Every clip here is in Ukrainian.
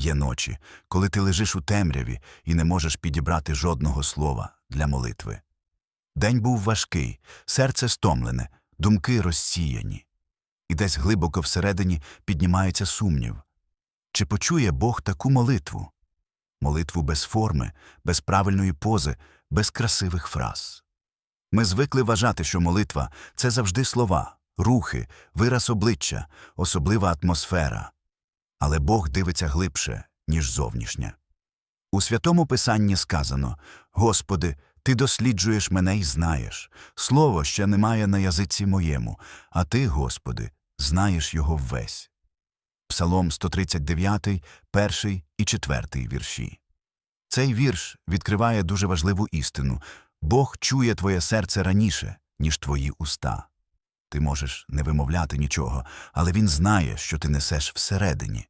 Є ночі, коли ти лежиш у темряві і не можеш підібрати жодного слова для молитви. День був важкий, серце стомлене, думки розсіяні. І десь глибоко всередині піднімається сумнів. Чи почує Бог таку молитву? Молитву без форми, без правильної пози, без красивих фраз. Ми звикли вважати, що молитва це завжди слова, рухи, вираз обличчя, особлива атмосфера. Але Бог дивиться глибше, ніж зовнішнє. У святому Писанні сказано Господи, Ти досліджуєш мене і знаєш. Слово ще немає на язиці моєму, а Ти, Господи, знаєш його ввесь. Псалом 139, перший і четвертий вірші. Цей вірш відкриває дуже важливу істину Бог чує твоє серце раніше, ніж твої уста. Ти можеш не вимовляти нічого, але він знає, що ти несеш всередині.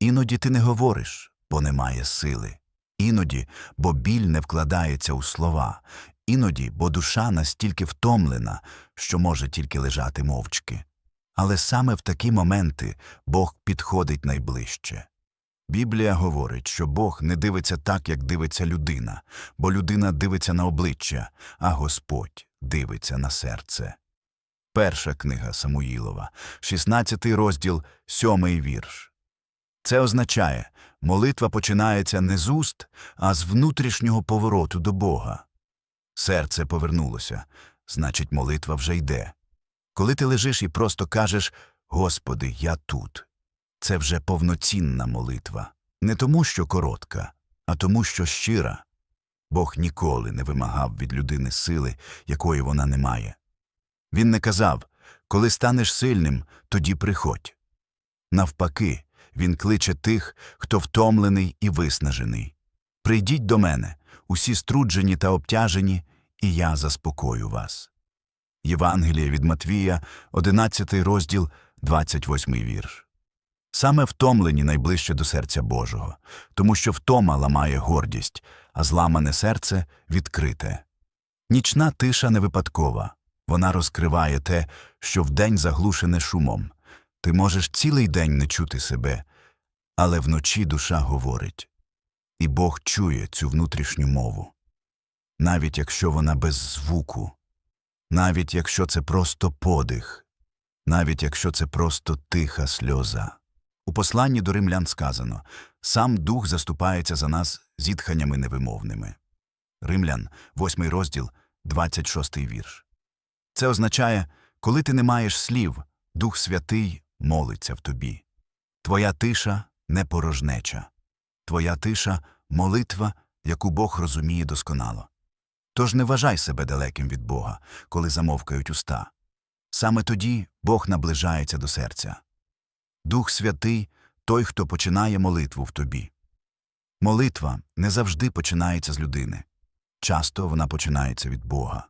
Іноді ти не говориш, бо немає сили. Іноді, бо біль не вкладається у слова, іноді, бо душа настільки втомлена, що може тільки лежати мовчки. Але саме в такі моменти Бог підходить найближче. Біблія говорить, що Бог не дивиться так, як дивиться людина, бо людина дивиться на обличчя, а Господь дивиться на серце. Перша книга Самуїлова, 16 розділ, 7 вірш. Це означає, молитва починається не з уст, а з внутрішнього повороту до Бога. Серце повернулося, значить, молитва вже йде. Коли ти лежиш і просто кажеш Господи, я тут. Це вже повноцінна молитва. Не тому, що коротка, а тому, що щира. Бог ніколи не вимагав від людини сили, якої вона не має. Він не казав коли станеш сильним, тоді приходь. Навпаки, він кличе тих, хто втомлений і виснажений. Прийдіть до мене, усі струджені та обтяжені, і я заспокою вас. Євангеліє від Матвія, 11 розділ, 28 вірш. Саме втомлені найближче до серця Божого, тому що втома ламає гордість, а зламане серце відкрите. Нічна тиша не випадкова, вона розкриває те, що вдень заглушене шумом. Ти можеш цілий день не чути себе, але вночі душа говорить. І Бог чує цю внутрішню мову. Навіть якщо вона без звуку, навіть якщо це просто подих, навіть якщо це просто тиха сльоза. У посланні до римлян сказано сам Дух заступається за нас зітханнями невимовними. Римлян, 8 розділ, 26 вірш. Це означає, коли ти не маєш слів, Дух Святий молиться в тобі. Твоя тиша не порожнеча, твоя тиша молитва, яку Бог розуміє досконало. Тож не вважай себе далеким від Бога, коли замовкають уста. Саме тоді Бог наближається до серця. Дух Святий той, хто починає молитву в тобі. Молитва не завжди починається з людини. Часто вона починається від Бога.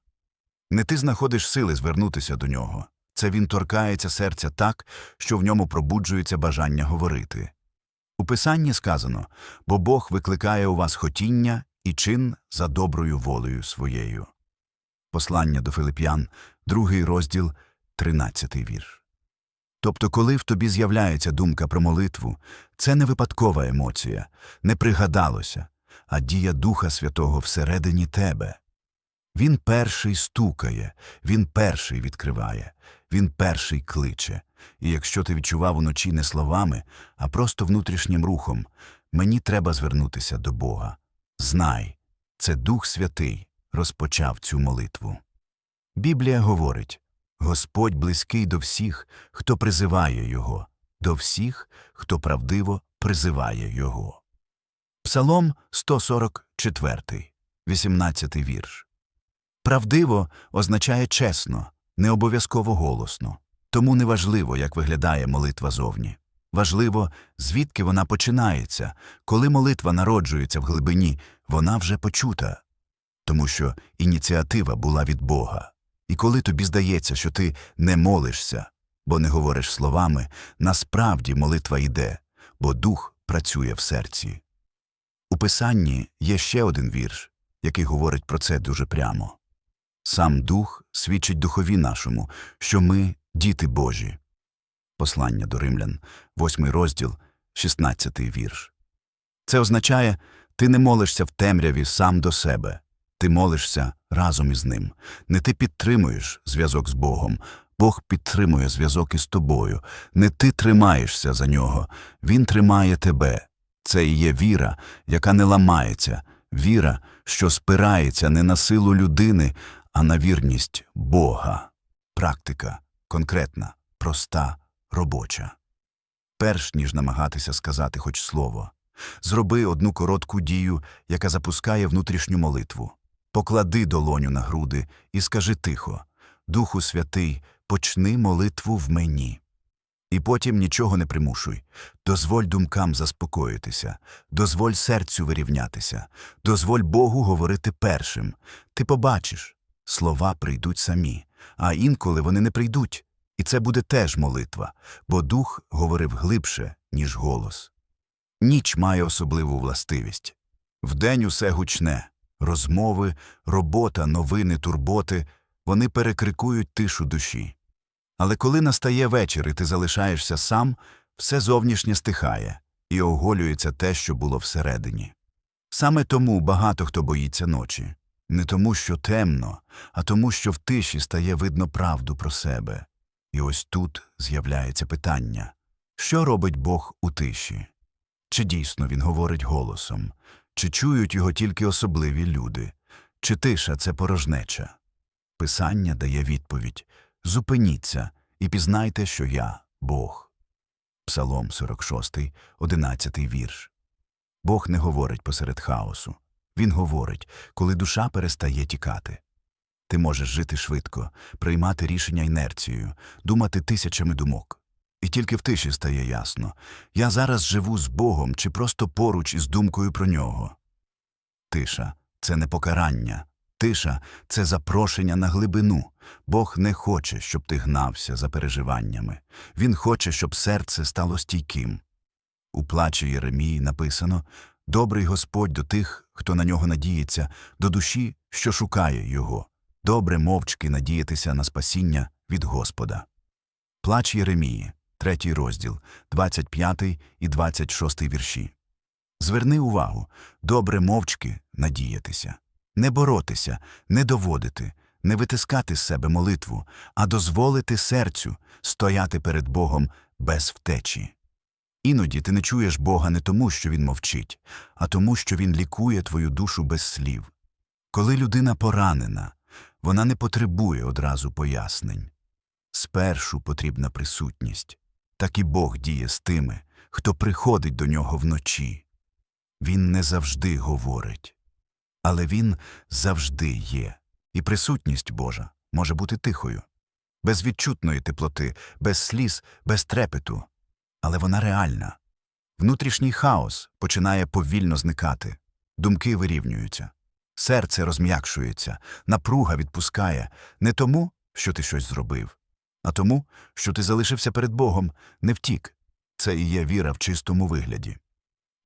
Не ти знаходиш сили звернутися до нього. Це він торкається серця так, що в ньому пробуджується бажання говорити. У Писанні сказано бо Бог викликає у вас хотіння і чин за доброю волею своєю. Послання до Филип'ян, другий розділ, тринадцятий вірш. Тобто, коли в тобі з'являється думка про молитву, це не випадкова емоція, не пригадалося, а дія Духа Святого всередині тебе. Він перший стукає, він перший відкриває, він перший кличе. І якщо ти відчував уночі не словами, а просто внутрішнім рухом, мені треба звернутися до Бога. Знай, це Дух Святий розпочав цю молитву. Біблія говорить Господь близький до всіх, хто призиває Його, до всіх, хто правдиво призиває Його. Псалом 144, 18 вірш. Правдиво означає чесно, не обов'язково голосно. Тому не важливо, як виглядає молитва зовні. Важливо, звідки вона починається. Коли молитва народжується в глибині, вона вже почута. Тому що ініціатива була від Бога. І коли тобі здається, що ти не молишся, бо не говориш словами, насправді молитва йде, бо дух працює в серці. У Писанні є ще один вірш, який говорить про це дуже прямо. Сам Дух свідчить Духові нашому, що ми діти Божі. Послання до римлян, 8 розділ, 16 вірш. Це означає, ти не молишся в темряві сам до себе, ти молишся разом із ним. Не ти підтримуєш зв'язок з Богом, Бог підтримує зв'язок із тобою. Не ти тримаєшся за нього, Він тримає тебе. Це і є віра, яка не ламається, віра, що спирається не на силу людини, а на вірність Бога. Практика конкретна, проста, робоча. Перш ніж намагатися сказати хоч слово, зроби одну коротку дію, яка запускає внутрішню молитву. Поклади долоню на груди і скажи тихо Духу Святий, почни молитву в мені. І потім нічого не примушуй. Дозволь думкам заспокоїтися, дозволь серцю вирівнятися, дозволь Богу говорити першим. Ти побачиш, слова прийдуть самі, а інколи вони не прийдуть. І це буде теж молитва, бо дух говорив глибше, ніж голос. Ніч має особливу властивість. Вдень усе гучне розмови, робота, новини, турботи вони перекрикують тишу душі. Але коли настає вечір і ти залишаєшся сам, все зовнішнє стихає і оголюється те, що було всередині. Саме тому багато хто боїться ночі. Не тому, що темно, а тому, що в тиші стає видно правду про себе. І ось тут з'являється питання що робить Бог у тиші? Чи дійсно він говорить голосом, чи чують його тільки особливі люди, чи тиша це порожнеча? Писання дає відповідь Зупиніться і пізнайте, що я Бог. Псалом 46, 11 вірш. Бог не говорить посеред хаосу. Він говорить, коли душа перестає тікати. Ти можеш жити швидко, приймати рішення інерцією, думати тисячами думок. І тільки в тиші стає ясно я зараз живу з Богом чи просто поруч із думкою про нього. Тиша це не покарання, тиша це запрошення на глибину. Бог не хоче, щоб ти гнався за переживаннями. Він хоче, щоб серце стало стійким. У плачі Єремії написано Добрий Господь до тих, хто на нього надіється, до душі, що шукає його. Добре мовчки надіятися на спасіння від Господа. Плач Єремії, третій розділ, 25 і 26 вірші. Зверни увагу добре мовчки надіятися, не боротися, не доводити, не витискати з себе молитву, а дозволити серцю стояти перед Богом без втечі. Іноді ти не чуєш Бога не тому, що Він мовчить, а тому, що Він лікує твою душу без слів. Коли людина поранена, вона не потребує одразу пояснень. Спершу потрібна присутність, так і Бог діє з тими, хто приходить до нього вночі. Він не завжди говорить, але він завжди є, і присутність Божа може бути тихою, без відчутної теплоти, без сліз, без трепету, але вона реальна. Внутрішній хаос починає повільно зникати, думки вирівнюються, серце розм'якшується, напруга відпускає не тому, що ти щось зробив, а тому, що ти залишився перед Богом, не втік. Це і є віра в чистому вигляді.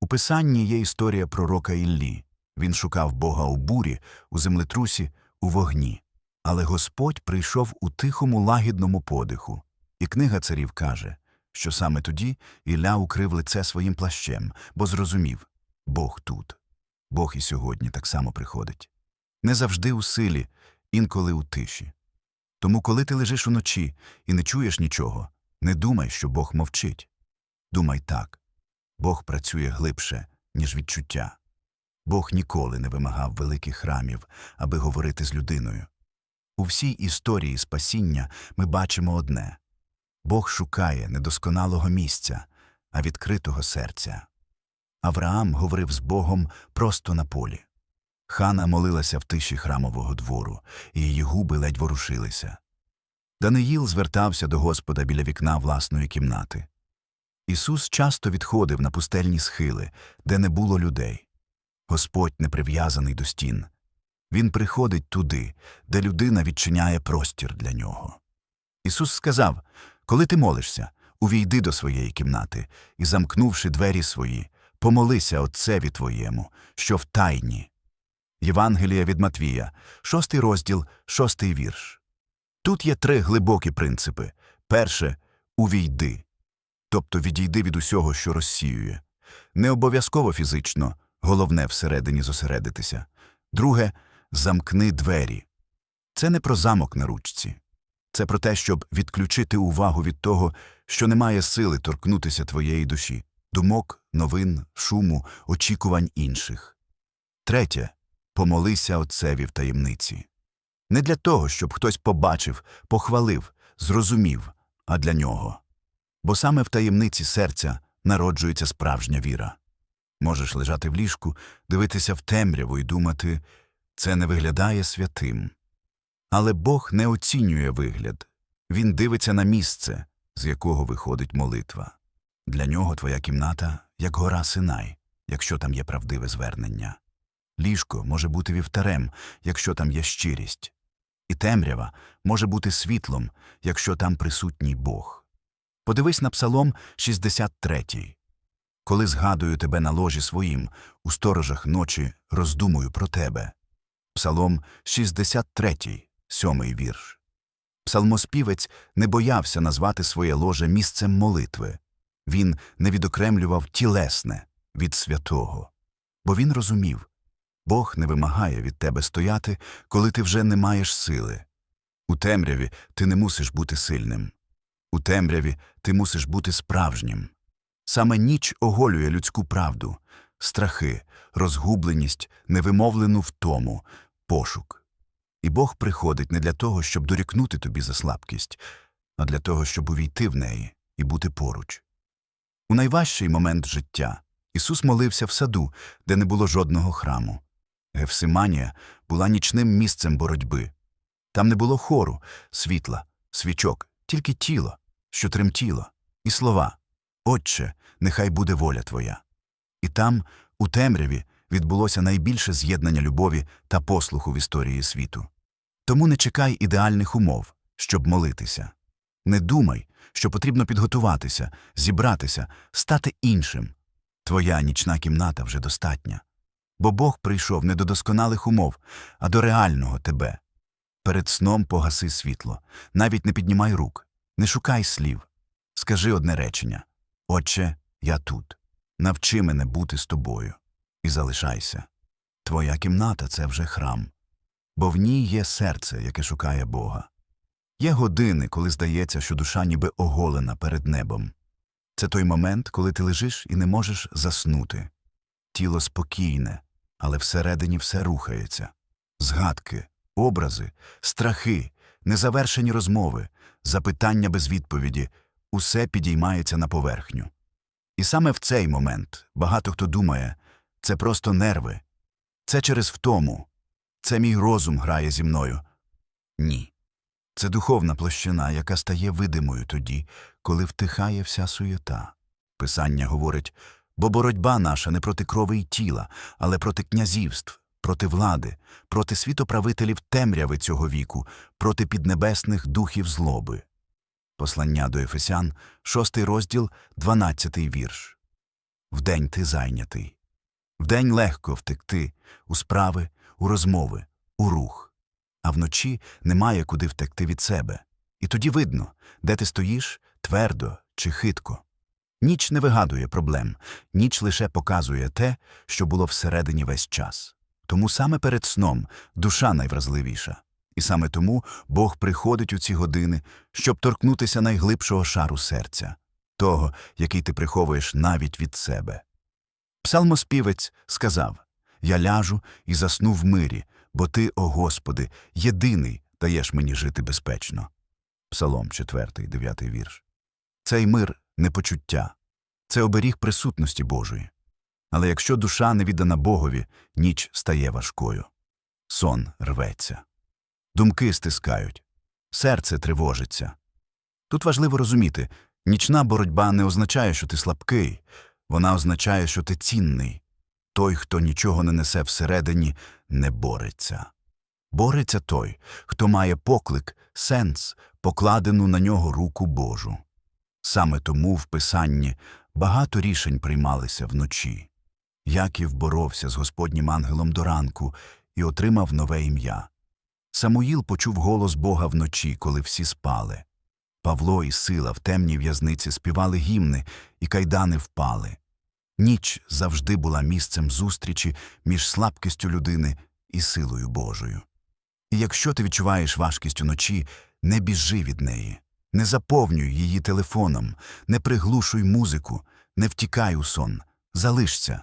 У писанні є історія пророка Іллі. Він шукав Бога у бурі, у землетрусі, у вогні. Але Господь прийшов у тихому лагідному подиху. І книга царів каже, що саме тоді Ілля укрив лице своїм плащем, бо зрозумів Бог тут. Бог і сьогодні так само приходить. Не завжди у силі, інколи у тиші. Тому, коли ти лежиш уночі і не чуєш нічого, не думай, що Бог мовчить. Думай так Бог працює глибше, ніж відчуття. Бог ніколи не вимагав великих храмів, аби говорити з людиною. У всій історії спасіння ми бачимо одне Бог шукає недосконалого місця, а відкритого серця. Авраам говорив з Богом просто на полі. Хана молилася в тиші храмового двору, і її губи ледь ворушилися. Даниїл звертався до Господа біля вікна власної кімнати. Ісус часто відходив на пустельні схили, де не було людей. Господь не прив'язаний до стін. Він приходить туди, де людина відчиняє простір для нього. Ісус сказав Коли ти молишся, увійди до своєї кімнати і, замкнувши двері свої, помолися Отцеві твоєму, що в тайні. Євангелія від Матвія, шостий розділ, шостий вірш. Тут є три глибокі принципи. Перше увійди, тобто відійди від усього, що розсіює. Не обов'язково фізично, головне всередині зосередитися. Друге замкни двері. Це не про замок на ручці. Це про те, щоб відключити увагу від того, що немає сили торкнутися твоєї душі, думок, новин, шуму, очікувань інших. Третє помолися Отцеві в таємниці. Не для того, щоб хтось побачив, похвалив, зрозумів, а для нього. Бо саме в таємниці серця народжується справжня віра. Можеш лежати в ліжку, дивитися в темряву і думати це не виглядає святим. Але Бог не оцінює вигляд він дивиться на місце, з якого виходить молитва. Для нього твоя кімната як гора Синай, якщо там є правдиве звернення. Ліжко може бути вівтарем, якщо там є щирість, і темрява може бути світлом, якщо там присутній Бог. Подивись на Псалом 63. Коли згадую тебе на ложі своїм, у сторожах ночі роздумую про тебе. Псалом 63, сьомий вірш. Псалмоспівець не боявся назвати своє ложе місцем молитви. Він не відокремлював тілесне від святого. Бо він розумів, Бог не вимагає від тебе стояти, коли ти вже не маєш сили. У темряві ти не мусиш бути сильним. У темряві ти мусиш бути справжнім. Саме ніч оголює людську правду, страхи, розгубленість, невимовлену втому, пошук. І Бог приходить не для того, щоб дорікнути тобі за слабкість, а для того, щоб увійти в неї і бути поруч. У найважчий момент життя Ісус молився в саду, де не було жодного храму. Гефсиманія була нічним місцем боротьби. Там не було хору, світла, свічок, тільки тіло, що тремтіло, і слова Отче, нехай буде воля Твоя. І там, у темряві, відбулося найбільше з'єднання любові та послуху в історії світу. Тому не чекай ідеальних умов, щоб молитися. Не думай, що потрібно підготуватися, зібратися, стати іншим. Твоя нічна кімната вже достатня. Бо Бог прийшов не до досконалих умов, а до реального тебе. Перед сном погаси світло, навіть не піднімай рук, не шукай слів. Скажи одне речення Отче, я тут. Навчи мене бути з тобою. І залишайся. Твоя кімната це вже храм, бо в ній є серце, яке шукає Бога. Є години, коли здається, що душа ніби оголена перед небом. Це той момент, коли ти лежиш і не можеш заснути. Тіло спокійне, але всередині все рухається. Згадки, образи, страхи, незавершені розмови, запитання без відповіді усе підіймається на поверхню. І саме в цей момент багато хто думає це просто нерви, це через втому, це мій розум грає зі мною. Ні. Це духовна площина, яка стає видимою тоді, коли втихає вся суєта. Писання говорить бо боротьба наша не проти крови й тіла, але проти князівств, проти влади, проти світоправителів темряви цього віку, проти піднебесних духів злоби. Послання до Ефесян, шостий розділ, дванадцятий вірш. Вдень ти зайнятий. Вдень легко втекти у справи, у розмови, у рух. А вночі немає куди втекти від себе. І тоді видно, де ти стоїш твердо чи хитко. Ніч не вигадує проблем, ніч лише показує те, що було всередині весь час. Тому саме перед сном душа найвразливіша. І саме тому Бог приходить у ці години, щоб торкнутися найглибшого шару серця, того, який ти приховуєш навіть від себе. Псалмоспівець сказав Я ляжу і засну в мирі, бо ти, о Господи, єдиний даєш мені жити безпечно. Псалом 4, 9 вірш. Цей мир не почуття, це оберіг присутності Божої. Але якщо душа не віддана Богові, ніч стає важкою. Сон рветься. Думки стискають, серце тривожиться. Тут важливо розуміти нічна боротьба не означає, що ти слабкий, вона означає, що ти цінний. Той, хто нічого не несе всередині, не бореться. Бореться той, хто має поклик, сенс, покладену на нього руку Божу. Саме тому в Писанні багато рішень приймалися вночі. Яків боровся з Господнім ангелом до ранку і отримав нове ім'я. Самуїл почув голос Бога вночі, коли всі спали. Павло і сила в темній в'язниці співали гімни, і кайдани впали. Ніч завжди була місцем зустрічі між слабкістю людини і силою Божою. І якщо ти відчуваєш важкість уночі, не біжи від неї, не заповнюй її телефоном, не приглушуй музику, не втікай у сон, залишся,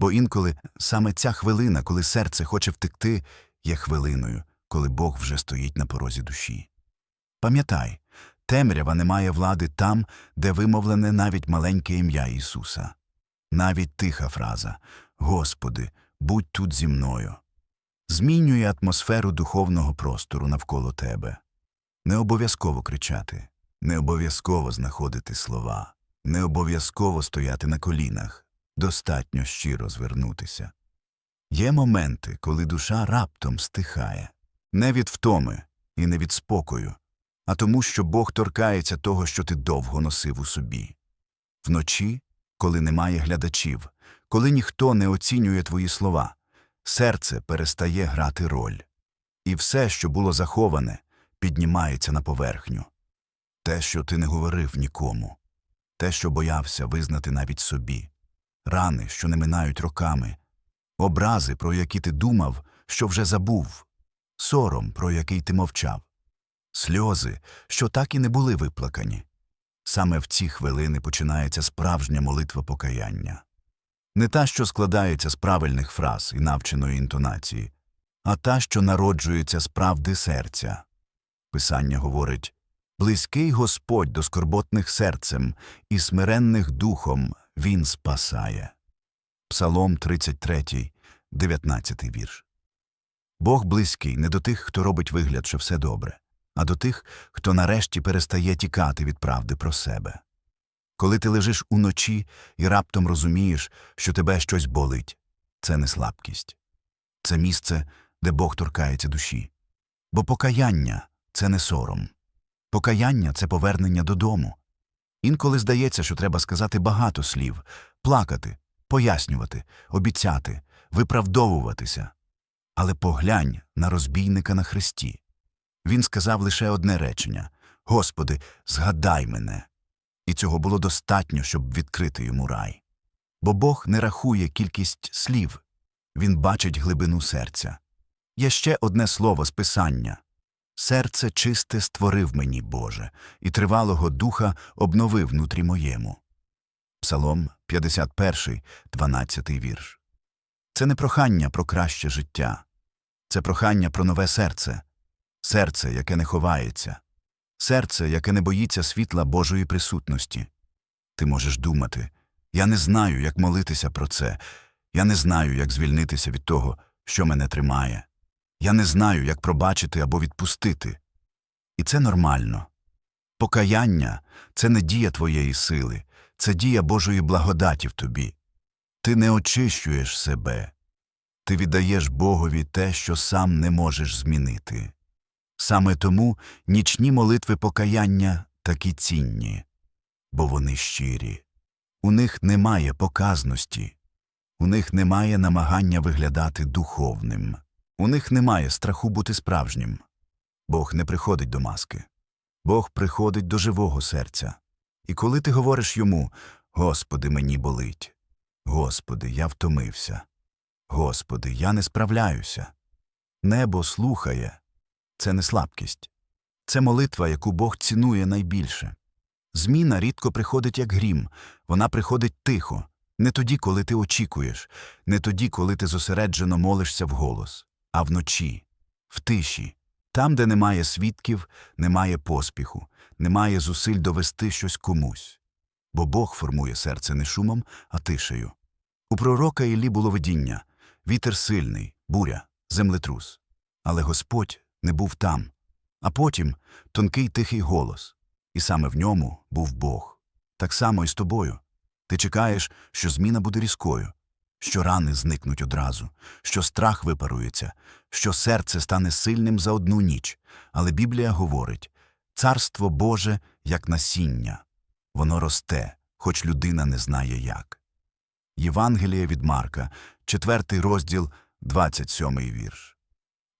бо інколи саме ця хвилина, коли серце хоче втекти, є хвилиною, коли Бог вже стоїть на порозі душі. Пам'ятай, темрява не має влади там, де вимовлене навіть маленьке ім'я Ісуса. Навіть тиха фраза Господи, будь тут зі мною змінює атмосферу духовного простору навколо тебе. Не обов'язково кричати, не обов'язково знаходити слова, не обов'язково стояти на колінах, достатньо щиро звернутися. Є моменти, коли душа раптом стихає, не від втоми і не від спокою, а тому, що Бог торкається того, що ти довго носив у собі. Вночі, коли немає глядачів, коли ніхто не оцінює твої слова, серце перестає грати роль, і все, що було заховане, піднімається на поверхню. Те, що ти не говорив нікому, те, що боявся визнати навіть собі, рани, що не минають роками, образи, про які ти думав, що вже забув, сором, про який ти мовчав, сльози, що так і не були виплакані. Саме в ці хвилини починається справжня молитва покаяння. Не та, що складається з правильних фраз і навченої інтонації, а та, що народжується з правди серця. Писання говорить Близький Господь до скорботних серцем і смиренних духом Він спасає. Псалом 33, 19 вірш. Бог близький не до тих, хто робить вигляд, що все добре, а до тих, хто нарешті перестає тікати від правди про себе. Коли ти лежиш уночі і раптом розумієш, що тебе щось болить, це не слабкість. Це місце, де Бог торкається душі. Бо покаяння це не сором. Покаяння це повернення додому. Інколи здається, що треба сказати багато слів, плакати, пояснювати, обіцяти, виправдовуватися. Але поглянь на розбійника на хресті. Він сказав лише одне речення Господи, згадай мене. І цього було достатньо, щоб відкрити йому рай. Бо Бог не рахує кількість слів, він бачить глибину серця. Є ще одне слово з писання серце чисте створив мені, Боже, і тривалого духа обновив внутрі моєму. Псалом 51, 12 вірш. Це не прохання про краще життя, це прохання про нове серце, серце, яке не ховається, серце, яке не боїться світла Божої присутності. Ти можеш думати я не знаю, як молитися про це, я не знаю, як звільнитися від того, що мене тримає. Я не знаю, як пробачити або відпустити. І це нормально. Покаяння це не дія твоєї сили, це дія Божої благодаті в тобі. Ти не очищуєш себе, ти віддаєш Богові те, що сам не можеш змінити. Саме тому нічні молитви покаяння такі цінні, бо вони щирі. У них немає показності, у них немає намагання виглядати духовним, у них немає страху бути справжнім. Бог не приходить до маски. Бог приходить до живого серця. І коли ти говориш йому Господи, мені болить, Господи, я втомився, Господи, я не справляюся. Небо слухає це не слабкість, це молитва, яку Бог цінує найбільше. Зміна рідко приходить як грім, вона приходить тихо, не тоді, коли ти очікуєш, не тоді, коли ти зосереджено молишся вголос, а вночі, в тиші, там, де немає свідків, немає поспіху, немає зусиль довести щось комусь. Бо Бог формує серце не шумом, а тишею. У пророка Іллі було видіння вітер сильний, буря, землетрус. Але Господь не був там. А потім тонкий тихий голос, і саме в ньому був Бог. Так само і з тобою. Ти чекаєш, що зміна буде різкою, що рани зникнуть одразу, що страх випарується, що серце стане сильним за одну ніч. Але Біблія говорить царство Боже як насіння, воно росте, хоч людина не знає як. Євангеліє від Марка, 4 розділ, 27 вірш.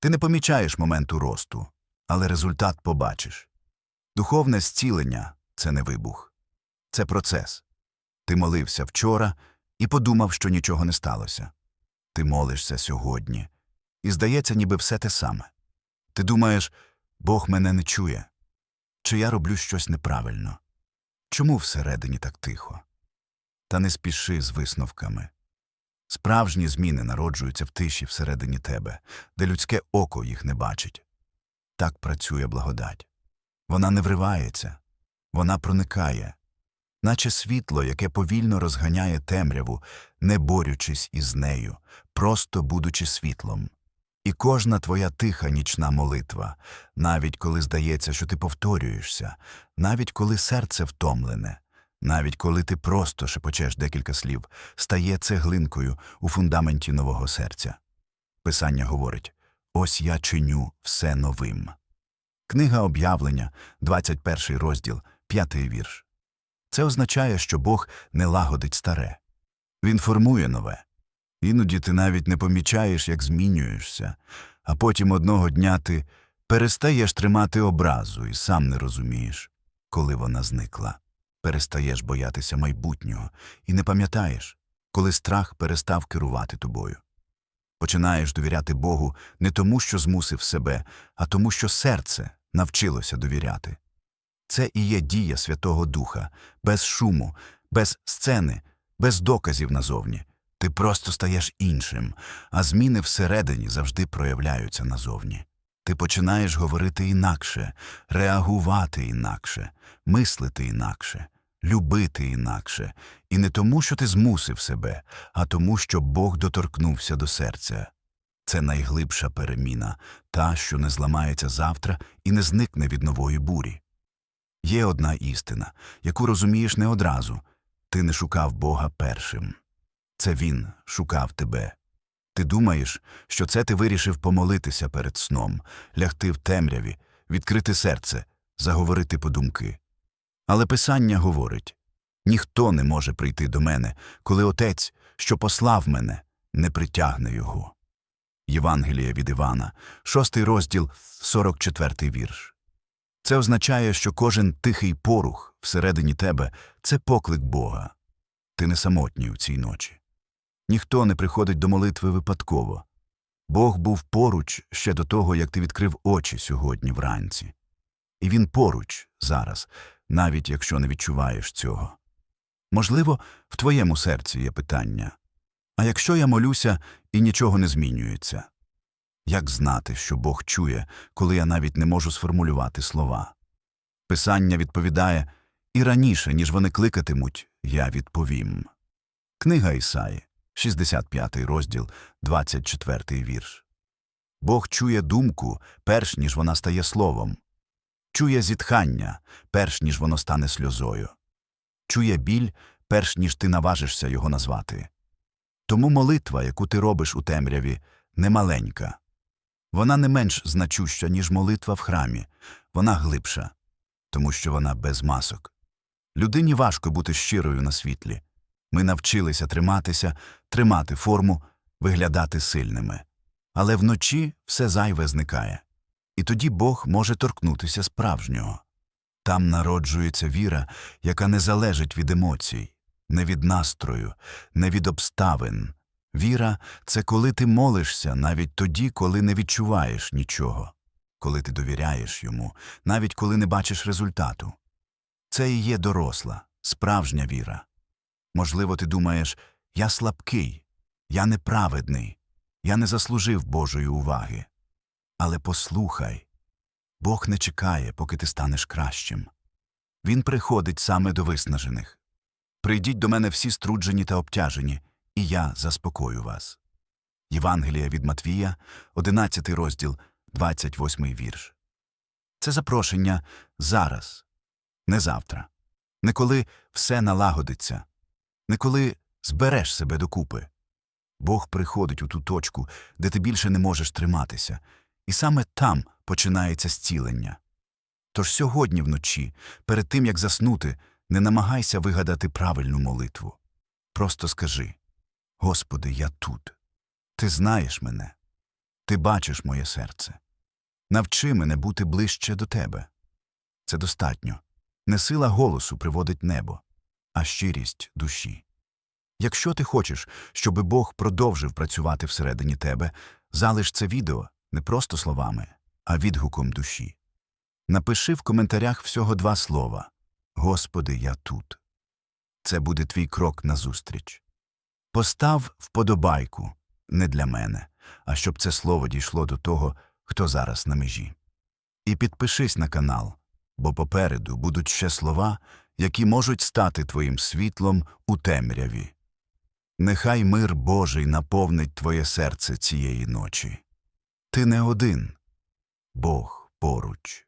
Ти не помічаєш моменту росту, але результат побачиш. Духовне зцілення це не вибух, це процес. Ти молився вчора, і подумав, що нічого не сталося. Ти молишся сьогодні, і здається, ніби все те саме. Ти думаєш, Бог мене не чує, чи я роблю щось неправильно? Чому всередині так тихо? Та не спіши з висновками. Справжні зміни народжуються в тиші всередині тебе, де людське око їх не бачить. Так працює благодать. Вона не вривається, вона проникає, наче світло, яке повільно розганяє темряву, не борючись із нею, просто будучи світлом. І кожна твоя тиха нічна молитва, навіть коли здається, що ти повторюєшся, навіть коли серце втомлене, навіть коли ти просто шепочеш декілька слів, стає цеглинкою у фундаменті нового серця. Писання говорить Ось я чиню все новим. Книга об'явлення, 21 розділ, 5 вірш. Це означає, що Бог не лагодить старе. Він формує нове. Іноді ти навіть не помічаєш, як змінюєшся, а потім одного дня ти перестаєш тримати образу і сам не розумієш, коли вона зникла. Перестаєш боятися майбутнього і не пам'ятаєш, коли страх перестав керувати тобою. Починаєш довіряти Богу не тому, що змусив себе, а тому, що серце навчилося довіряти. Це і є дія Святого Духа, без шуму, без сцени, без доказів назовні. Ти просто стаєш іншим, а зміни всередині завжди проявляються назовні. Ти починаєш говорити інакше, реагувати інакше, мислити інакше, любити інакше, і не тому, що ти змусив себе, а тому, що Бог доторкнувся до серця. Це найглибша переміна, та, що не зламається завтра і не зникне від нової бурі. Є одна істина, яку розумієш не одразу ти не шукав Бога першим. Це Він шукав тебе. Ти думаєш, що це ти вирішив помолитися перед сном, лягти в темряві, відкрити серце, заговорити по думки. Але Писання говорить ніхто не може прийти до мене, коли Отець, що послав мене, не притягне його. Євангеліє від Івана, шостий розділ, 44 вірш. Це означає, що кожен тихий порух всередині тебе це поклик Бога. Ти не самотній у цій ночі. Ніхто не приходить до молитви випадково. Бог був поруч ще до того, як ти відкрив очі сьогодні вранці. І він поруч зараз, навіть якщо не відчуваєш цього. Можливо, в твоєму серці є питання. А якщо я молюся і нічого не змінюється? Як знати, що Бог чує, коли я навіть не можу сформулювати слова? Писання відповідає і раніше, ніж вони кликатимуть, я відповім. Книга Ісаї, 65 розділ, 24 вірш. Бог чує думку, перш ніж вона стає словом, чує зітхання, перш ніж воно стане сльозою, чує біль, перш ніж ти наважишся його назвати. Тому молитва, яку ти робиш у темряві, не маленька. Вона не менш значуща, ніж молитва в храмі, вона глибша, тому що вона без масок. Людині важко бути щирою на світлі. Ми навчилися триматися, тримати форму, виглядати сильними. Але вночі все зайве зникає. І тоді Бог може торкнутися справжнього. Там народжується віра, яка не залежить від емоцій, не від настрою, не від обставин. Віра це коли ти молишся навіть тоді, коли не відчуваєш нічого, коли ти довіряєш йому, навіть коли не бачиш результату. Це і є доросла, справжня віра. Можливо, ти думаєш, я слабкий, я неправедний, я не заслужив Божої уваги. Але послухай Бог не чекає, поки ти станеш кращим. Він приходить саме до виснажених. Прийдіть до мене всі струджені та обтяжені, і я заспокою вас. Євангелія від Матвія, 11 розділ, 28 вірш. Це запрошення зараз, не завтра, не коли все налагодиться, не коли збереш себе докупи. Бог приходить у ту точку, де ти більше не можеш триматися, і саме там починається зцілення. Тож сьогодні вночі, перед тим як заснути, не намагайся вигадати правильну молитву. Просто скажи Господи, я тут. Ти знаєш мене, ти бачиш моє серце. Навчи мене бути ближче до тебе. Це достатньо. Не сила голосу приводить небо, а щирість душі. Якщо ти хочеш, щоб Бог продовжив працювати всередині тебе, залиш це відео не просто словами, а відгуком душі. Напиши в коментарях всього два слова Господи, я тут. Це буде твій крок назустріч. Постав вподобайку не для мене, а щоб це слово дійшло до того, хто зараз на межі. І підпишись на канал, бо попереду будуть ще слова, які можуть стати твоїм світлом у темряві. Нехай мир Божий наповнить твоє серце цієї ночі. Ти не один, Бог поруч.